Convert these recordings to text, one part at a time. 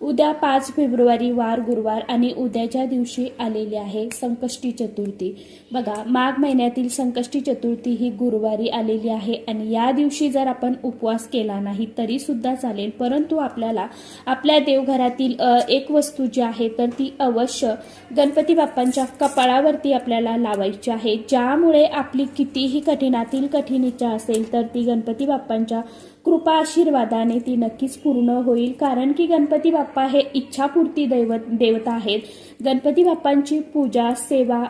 उद्या पाच फेब्रुवारी वार गुरुवार आणि उद्याच्या दिवशी आलेली आहे संकष्टी चतुर्थी. बघा माघ महिन्यातील संकष्टी चतुर्थी ही गुरुवारी आलेली आहे आणि या दिवशी जर आपण उपवास केला नाही तरी सुद्धा चालेल. परंतु आपल्याला आपल्या देवघरातील एक वस्तू जी आहे तर ती अवश्य गणपती बाप्पांच्या कपाळावरती आपल्याला लावायची आहे. ज्यामुळे आपली कितीही कठीणातील कठीण इच्छा असेल तर ती गणपती बाप्पांच्या कृपा आशीर्वादाने ती नक्कीच पूर्ण होईल. कारण की गणपती बाप्पा हे इच्छापूर्ती दैवत देवता आहेत. गणपती बाप्पांची पूजा सेवा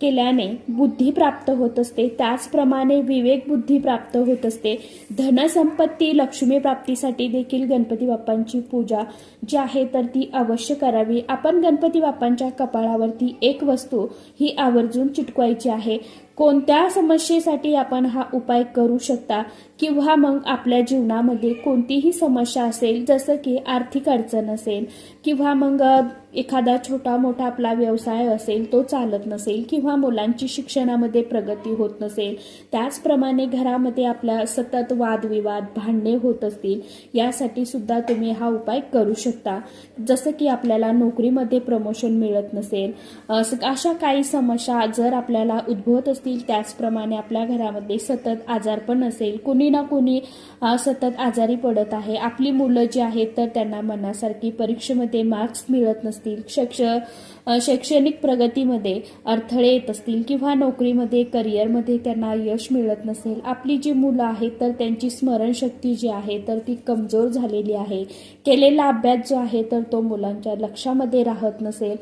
केल्याने बुद्धी प्राप्त होत असते. त्याचप्रमाणे विवेक बुद्धी प्राप्त होत असते. धनसंपत्ती लक्ष्मी प्राप्तीसाठी देखील गणपती बाप्पांची पूजा जी आहे तर ती अवश्य करावी. आपण गणपती बाप्पांच्या कपाळावरती एक वस्तू ही आवर्जून चिटकवायची आहे. कोणत्या समस्येसाठी आपण हा उपाय करू शकता किंवा मग आपल्या जीवनामध्ये कोणतीही समस्या असेल जसं की आर्थिक अडचण असेल किंवा मग एखादा छोटा मोठा आपला व्यवसाय असेल तो चालत नसेल किंवा मुलांची शिक्षणामध्ये प्रगती होत नसेल त्याचप्रमाणे घरामध्ये आपल्या सतत वादविवाद भांडणे होत असतील यासाठी सुद्धा तुम्ही हा उपाय करू शकता. जसं की आपल्याला नोकरीमध्ये प्रमोशन मिळत नसेल असं- अशा काही समस्या जर आपल्याला उद्भवत असतील त्याचप्रमाणे आपल्या घरामध्ये सतत आजारपण असेल. कुणी ना कुणी सतत आजारी पडत आहे. आपली मुलं जी आहेत तर त्यांना मनासारखी परीक्षेमध्ये मार्क्स मिळत नसतील. शिक्ष शैक्षणिक प्रगतीमध्ये अडथळे येत असतील किंवा नोकरीमध्ये करिअरमध्ये त्यांना यश मिळत नसेल आपली जी मुलं आहेत तर त्यांची स्मरणशक्ती जी आहे तर ती कमजोर झालेली आहे. केलेला अभ्यास जो आहे तर तो मुलांच्या लक्षामध्ये राहत नसेल.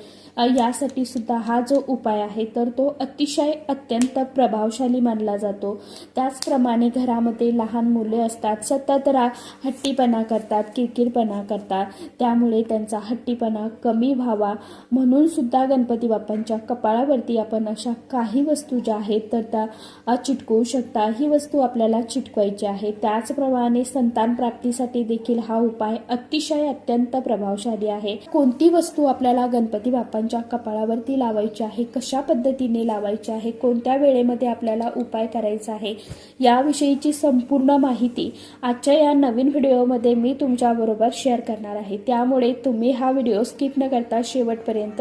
यासाठी सुद्धा हा जो उपाय आहे तर तो अतिशय अत्यंत प्रभावशाली मानला जातो. त्याचप्रमाणे घरामध्ये लहान मुले असतात सतत रा हट्टीपणा करतात किरकिरपणा करतात. त्यामुळे त्यांचा हट्टीपणा कमी व्हावा. म्हणून सुद्धा गणपती बाप्पांच्या कपाळावरती आपण अशा काही वस्तू ज्या आहेत तर त्या चिटकवू शकता. ही वस्तू आपल्याला चिटकवायची आहे. त्याचप्रमाणे संतान प्राप्तीसाठी देखील हा उपाय अतिशय अत्यंत प्रभावशाली आहे. कोणती वस्तू आपल्याला गणपती बाप्पांच्या कपाळावरती लावायची आहे कशा पद्धतीने लावायची आहे कोणत्या वेळेमध्ये आपल्याला उपाय करायचा आहे याविषयीची संपूर्ण माहिती आजच्या या नवीन व्हिडिओमध्ये मी तुमच्याबरोबर शेअर करणार आहे. त्यामुळे तुम्ही हा व्हिडिओ स्किप न करता शेवटपर्यंत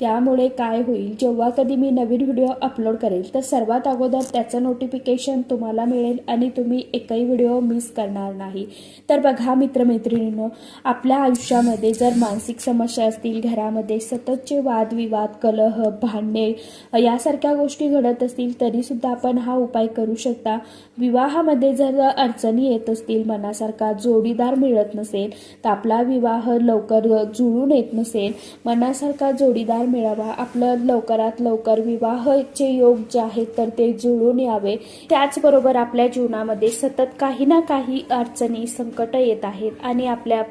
त्यामुळे काय होईल? जेव्हा कधी मी नवीन व्हिडिओ अपलोड करेल तर सर्वात अगोदर त्याचं नोटिफिकेशन तुम्हाला मिळेल आणि तुम्ही एकही व्हिडिओ मिस करणार नाही. तर बघा मित्रमैत्रिणींनो आपल्या आयुष्यामध्ये जर मानसिक समस्या असतील घरामध्ये सततचे वादविवाद कलह भांडणे यासारख्या गोष्टी घडत असतील तरीसुद्धा आपण हा उपाय करू शकता. विवाहामध्ये जर अडचणी येत असतील मनासारखा जोडीदार मिळत नसेल तर आपला विवाह लवकर जुळून येत नसेल मनासारखा जोडीदार मिळावा. आपलं लवकरात लवकर विवाहचे योग जे आहेत तर ते जुळून यावे. त्याचबरोबर आपल्या जीवनामध्ये सतत काही ना काही अडचणी संकट येत आहेत आणि आपल्या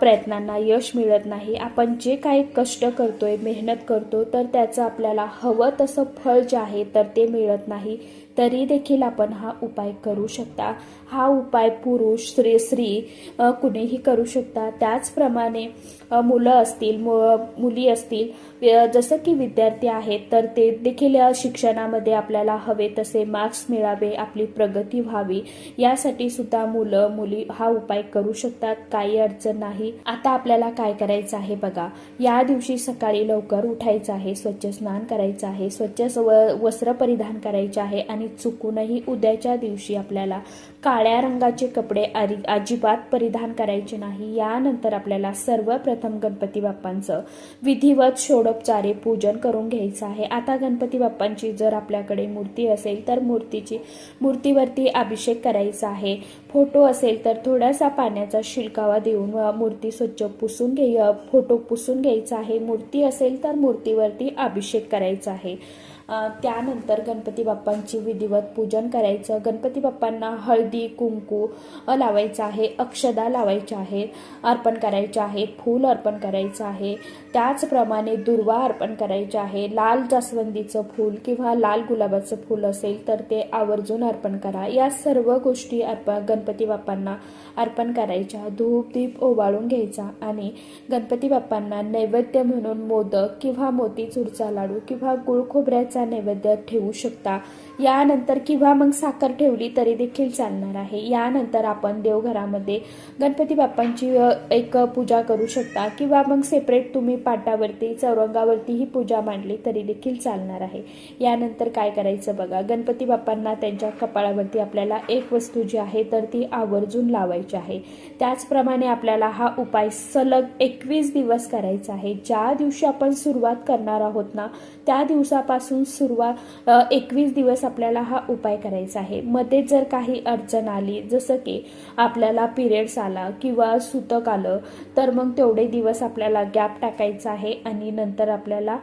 प्रयत्नांना यश मिळत नाही. आपण जे काही कष्ट करतोय मेहनत करतो तर त्याचं आपल्याला हवं तसं फळ जे आहे तर ते मिळत नाही. तरी देखील आपण हा उपाय करू शकता. हा उपाय पुरुष स्त्री स्त्री कुणीही करू शकता. त्याचप्रमाणे मुलं असतील मु- मुली असतील जसं की विद्यार्थी आहेत तर ते देखील शिक्षणामध्ये आपल्याला हवे तसे मार्क्स मिळावे आपली प्रगती व्हावी. यासाठी सुद्धा मुलं मुली हा उपाय करू शकतात. काही अडचण नाही. आता आपल्याला काय करायचं आहे बघा. या दिवशी सकाळी लवकर उठायचं आहे स्वच्छ स्नान करायचं आहे स्वच्छ वस्त्र परिधान करायचे आहे आणि चुकूनही उद्याच्या दिवशी आपल्याला काळ्या रंगाचे कपडे आरी अजिबात परिधान करायचे नाही. यानंतर आपल्याला सर्वप्रथम गणपती बाप्पांचं विधिवत षोडोपचारे पूजन करून घ्यायचं आहे. आता गणपती बाप्पांची जर आपल्याकडे मूर्ती असेल तर मूर्तीची मूर्तीवरती अभिषेक करायचा आहे. फोटो असेल तर थोडासा पाण्याचा शिलकावा देऊन मूर्ती स्वच्छ पुसून घे फोटो पुसून घ्यायचा आहे. मूर्ती असेल तर मूर्तीवरती अभिषेक करायचा आहे. त्यानंतर गणपती बाप्पांची विधिवत पूजन करायचं. गणपती बाप्पांना हळदी कुंकू लावायचं आहे. अक्षदा लावायच्या आहेत. अर्पण करायचे आहे. फूल अर्पण करायचं आहे. त्याचप्रमाणे दुर्वा अर्पण करायचे आहे. लाल जास्वंदीचं फूल किंवा लाल गुलाबाचं फूल असेल तर ते आवर्जून अर्पण करा. या सर्व गोष्टी अर्प गणपती बाप्पांना अर्पण करायच्या. धूप दीप ओवाळून घ्यायचा आणि गणपती बाप्पांना नैवेद्य म्हणून मोदक किंवा मोतीचूरचा लाडू किंवा गुळ खोबऱ्याचा नैवेद्य ठेवू शकता. यानंतर किंवा मग साखर ठेवली तरी देखील चालणार आहे. यानंतर आपण देवघरामध्ये गणपती बाप्पांची एक पूजा करू शकता. किंवा मग सेपरेट तुम्ही पाटावरती चौरंगावरती ही पूजा मांडली तरी देखील चालणार आहे. यानंतर काय करायचं बघा. गणपती बाप्पांना त्यांच्या कपाळावरती आपल्याला एक वस्तू जी आहे तर ती आवर्जून लावायची आहे. त्याचप्रमाणे आपल्याला हा उपाय सलग एकवीस दिवस करायचा आहे. ज्या दिवशी आपण सुरुवात करणार आहोत ना त्या दिवसापासून सुरुवात एकवीस दिवस आपल्याला हा उपाय करायचा आहे. मध्ये जर काही अडचण आली जसं की आपल्याला पिरियड्स आला किंवा सुतक आलं तर मग तेवढे दिवस आपल्याला गॅप टाकायचा आहे आणि नंतर आपल्याला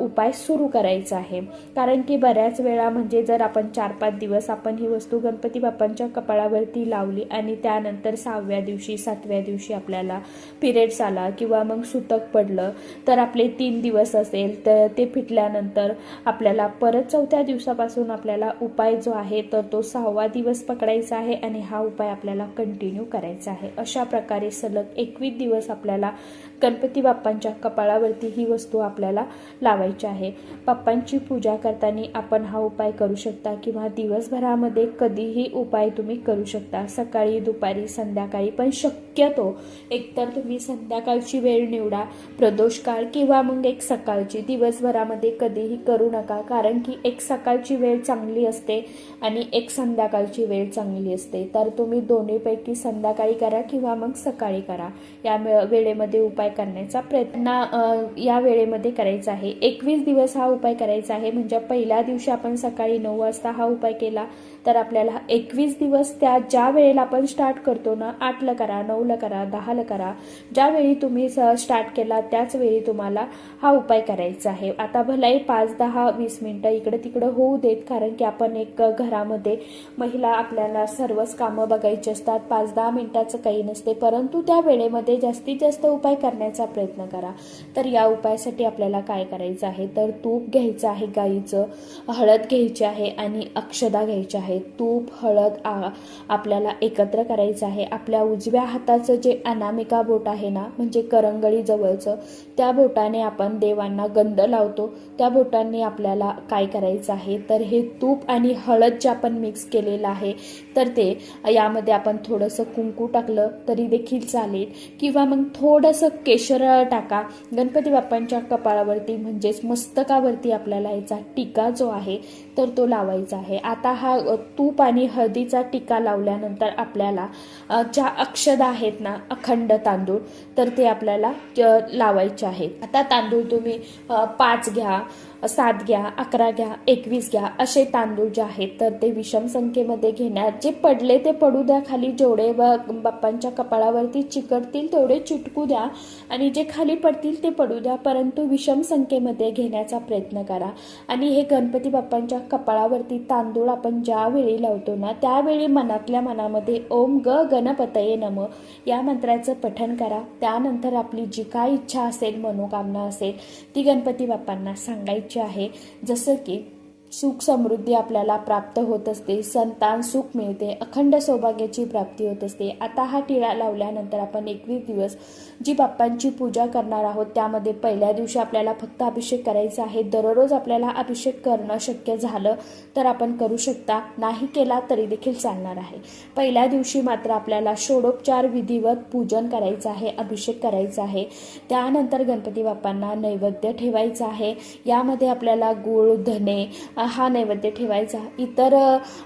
उपाय सुरू करायचा आहे. कारण की बऱ्याच वेळा म्हणजे जर आपण चार पाच दिवस आपण ही वस्तू गणपती बाप्पांच्या कपाळावरती लावली आणि त्यानंतर सहाव्या दिवशी सातव्या दिवशी आपल्याला पिरियड्स आला किंवा मग सुतक पडलं तर आपले तीन दिवस असेल तर ते फिटल्यानंतर आपल्याला परत चौथ्या दिवसापासून आपल्याला उपाय जो आहे तर तो सहावा दिवस पकडायचा आहे आणि हा उपाय आपल्याला कंटिन्यू करायचा आहे. अशा प्रकारे सलग एकवीस दिवस आपल्याला गणपती बाप्पांच्या कपाळावरती ही वस्तू आपल्याला लावायची आहे. बाप्पांची पूजा करताना आपण हा उपाय करू शकता किंवा दिवसभरामध्ये कधीही उपाय तुम्ही करू शकता. सकाळी दुपारी संध्याकाळी पण शक्यतो एकतर तुम्ही संध्याकाळची वेळ निवडा प्रदोष काळ किंवा मग एक सकाळची. दिवसभरामध्ये कधीही करू नका. कारण की एक सकाळची वेळ चांगली असते आणि एक संध्याकाळची वेळ चांगली असते. तर तुम्ही दोन्हीपैकी संध्याकाळी करा किंवा मग सकाळी करा. या वेळेमध्ये उपाय करण्याचा प्रयत्न या वेळेमध्ये करायचा आहे. एकवीस दिवस हा उपाय करायचा आहे. म्हणजे पहिल्या दिवशी आपण सकाळी नऊ वाजता हा उपाय केला. तर आपल्याला एकवीस दिवस त्या ज्या वेळेला आपण स्टार्ट करतो ना आठला करा नऊला करा दहाला करा ज्यावेळी तुम्ही स्टार्ट केला त्याच वेळी तुम्हाला हा उपाय करायचा आहे. आता भलाही पाच दहा वीस मिनटं इकडे तिकडं होऊ देत कारण की आपण एक घरामध्ये महिला आपल्याला सर्वच कामं बघायची असतात. पाच दहा मिनिटाचं काही नसते. परंतु त्या वेळेमध्ये जास्तीत जास्त उपाय करण्याचा प्रयत्न करा. तर या उपायासाठी आपल्याला काय करायचं आहे? तर तूप घ्यायचं आहे गाईचं हळद घ्यायची आहे आणि अक्षदा घ्यायची आहे तूप हळद आ आपल्याला एकत्र करायचं आहे. आपल्या उजव्या हाताचं जे अनामिका बोट आहे ना म्हणजे करंगळी जवळचं त्या बोटाने आपण देवांना गंध लावतो. त्या बोटांनी आपल्याला काय करायचं आहे? तर हे तूप आणि हळद जे आपण मिक्स केलेलं आहे तर ते यामध्ये आपण थोडंसं कुंकू टाकलं तरी देखील चालेल. किंवा मग थोडंसं केशर टाका. गणपती बाप्पांच्या कपाळावरती म्हणजेच मस्तकावरती आपल्याला याचा टीका जो आहे तर तो लावायचा आहे. आता हा तूप आणि हळदीचा टीका लावल्यानंतर आपल्याला ज्या अक्षदा आहेत ना अखंड तांदूळ तर ते आपल्याला लावायचे आहेत. आता तांदूळ तुम्ही पाच घ्या. सात घ्या अकरा घ्या एकवीस घ्या असे तांदूळ जे आहेत तर ते विषम संख्येमध्ये घेण्यात जे पडले ते पडू द्या खाली. जेवढे व बाप्पांच्या कपाळावरती चिकटतील तेवढे चिटकू द्या आणि जे खाली पडतील ते पडू द्या परंतु विषम संख्येमध्ये घेण्याचा प्रयत्न करा. आणि हे गणपती बाप्पांच्या कपाळावरती तांदूळ आपण ज्यावेळी लावतो ना त्यावेळी मनातल्या मनामध्ये ओम ग गणपतये नम या मंत्राचं पठण करा. त्यानंतर आपली जी काय इच्छा असेल मनोकामना असेल ती गणपती बाप्पांना सांगायची. आहे. जसं की सुख समृद्धी आपल्याला प्राप्त होत असते संतान सुख मिळते अखंड सौभाग्याची प्राप्ती होत असते. आता हा टिळा लावल्यानंतर आपण एकवीस दिवस जी बाप्पांची पूजा करणार आहोत त्यामध्ये पहिल्या दिवशी आपल्याला फक्त अभिषेक करायचा आहे. दररोज आपल्याला अभिषेक करणं शक्य झालं तर आपण करू शकता. नाही केला तरी देखील चालणार आहे. पहिल्या दिवशी मात्र आपल्याला षोडोपचार विधिवत पूजन करायचं आहे अभिषेक करायचा आहे. त्यानंतर गणपती बाप्पांना नैवेद्य ठेवायचं आहे. यामध्ये आपल्याला गुळ धने हा नैवेद्य ठेवायचा. इतर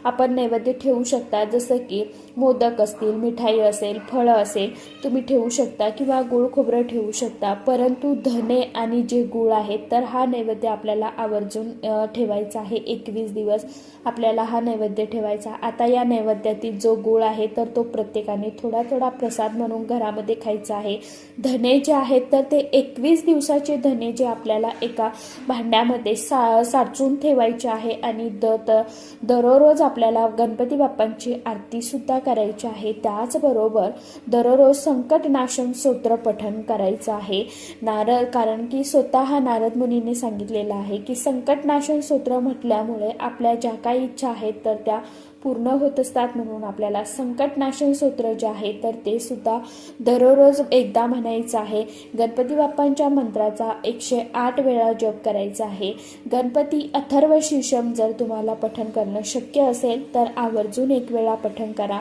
आपण नैवेद्य ठेवू शकता जसं की मोदक असतील मिठाई असेल फळं असेल तुम्ही ठेवू शकता किंवा गुळ खोबरं ठेवू शकता. परंतु धने आणि जे गुळ आहेत तर हा नैवेद्य आपल्याला आवर्जून ठेवायचा आहे. एकवीस दिवस आपल्याला हा नैवेद्य ठेवायचा. आता या नैवेद्यातील जो गुळ आहे तर तो प्रत्येकाने थोडा थोडा प्रसाद म्हणून घरामध्ये खायचा आहे. धने जे आहेत तर ते एकवीस दिवसाचे धने जे आपल्याला एका भांड्यामध्ये सा साचून ठेवायचे आहे आणि द तर दररोज आपल्याला गणपती बाप्पांची आरतीसुद्धा करायची आहे. त्याचबरोबर दररोज संकटनाशन स्तोत्र पठण करायचं आहे. नारद कारण की स्वतः नारद मुनीने सांगितलेलं आहे की संकटनाशन स्तोत्र म्हटल्यामुळे आपल्या ज्या काही इच्छा आहेत तर त्या पूर्ण होत असतात म्हणून आपल्याला संकटनाशन स्तोत्र जे आहे तर ते सुद्धा दररोज एकदा म्हणायचं आहे. गणपती बाप्पांच्या मंत्राचा एकशे आठ वेळा जप करायचा आहे. गणपती अथर्व शीर्षम जर तुम्हाला पठण करणं शक्य असेल तर आवर्जून एक वेळा पठण करा.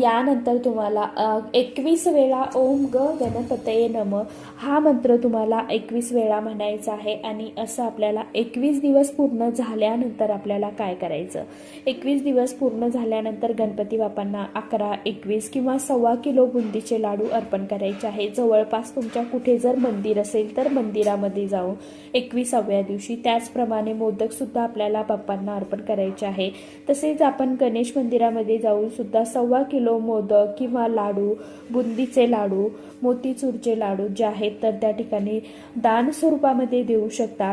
यानंतर तुम्हाला एकवीस वेळा ओम ग गणपतये नम हा मंत्र तुम्हाला एकवीस वेळा म्हणायचा आहे आणि असं आपल्याला एकवीस दिवस पूर्ण झाल्यानंतर आपल्याला काय करायचं? एकवीस दिवस पूर्ण झाल्यानंतर गणपती बाप्पांना अकरा एकवीस किंवा सव्वा किलो बुंदीचे लाडू अर्पण करायचे आहे. जवळपास तुमच्या कुठे जर मंदिर असेल तर मंदिरामध्ये जाऊन एकविसाव्या दिवशी त्याचप्रमाणे मोदकसुद्धा आपल्याला बाप्पांना अर्पण करायचे आहे. तसेच आपण गणेश मंदिरामध्ये जाऊन सुद्धा सव्वा किलो मोदक किंवा लाडू बुंदीचे लाडू मोतीचूरचे लाडू जे आहेत तर त्या ठिकाणी दान स्वरूपामध्ये देऊ शकता.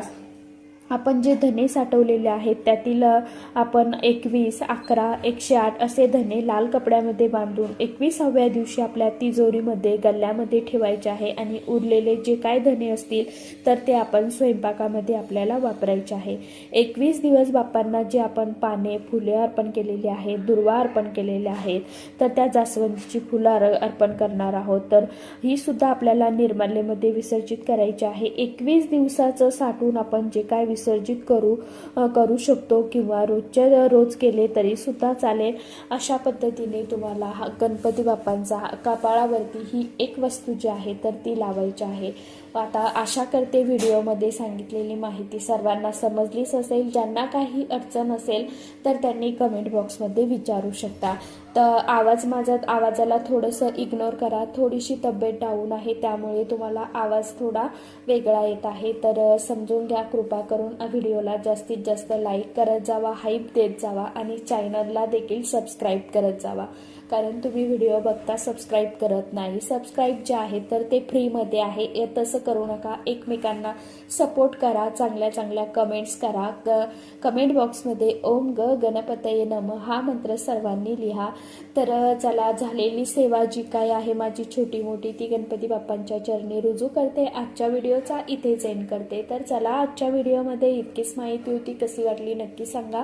आपण जे धने साठवलेले आहेत त्यातील आपण एकवीस अकरा एकशे आठ असे धने लाल कपड्यामध्ये बांधून एकविसाव्या दिवशी आपल्या तिजोरीमध्ये गल्ल्यामध्ये ठेवायचे आहे आणि उरलेले जे काय धने असतील तर ते आपण स्वयंपाकामध्ये आपल्याला वापरायचे आहे. एकवीस दिवस बापांना जे आपण पाने फुले अर्पण केलेली आहेत दुर्वा अर्पण केलेले आहेत तर त्या जास्वंदीची फुलं अर्पण करणार आहोत. तर ही सुद्धा आपल्याला निर्माल्यमध्ये विसर्जित करायची आहे. एकवीस दिवसाचं साठवून आपण जे काय विस विसर्जित करू करू शकतो किंवा रोजच्या रोज केले तरी सुद्धा चालेल. अशा पद्धतीने तुम्हाला हा गणपती बाप्पांचा कपाळावरती ही एक वस्तू जी आहे तर ती लावायची आहे. आता आशा करते व्हिडिओमध्ये सांगितलेली माहिती सर्वांना समजलीच असेल. ज्यांना काही अडचण असेल तर त्यांनी कमेंट बॉक्समध्ये विचारू शकता. तर आवाज माझा आवाजाला थोडंसं इग्नोर करा. थोडीशी तब्येत डाऊन आहे त्यामुळे तुम्हाला आवाज थोडा वेगळा येत आहे. तर समजून घ्या कृपा करून व्हिडिओला जास्तीत जास्त लाईक करत जावा हाईप देत जावा आणि चॅनलला देखील सबस्क्राईब करत जावा. कारण तुम्ही व्हिडिओ बघता सबस्क्राईब करत नाही. सबस्क्राईब जे आहे तर ते फ्रीमध्ये आहे. तसं करू नका. एकमेकांना सपोर्ट करा. चांगल्या चांगल्या कमेंट्स करा. क कमेंट बॉक्समध्ये ओम ग गणपतये नम हा मंत्र सर्वांनी लिहा. तर चला झालेली सेवा जी काय आहे माझी छोटी मोठी ती गणपती बाप्पांच्या चरणी रुजू करते. आजच्या व्हिडिओचा इथेच एंड करते. तर चला आजच्या व्हिडिओमध्ये इतकीच माहिती होती. कशी वाटली नक्की सांगा.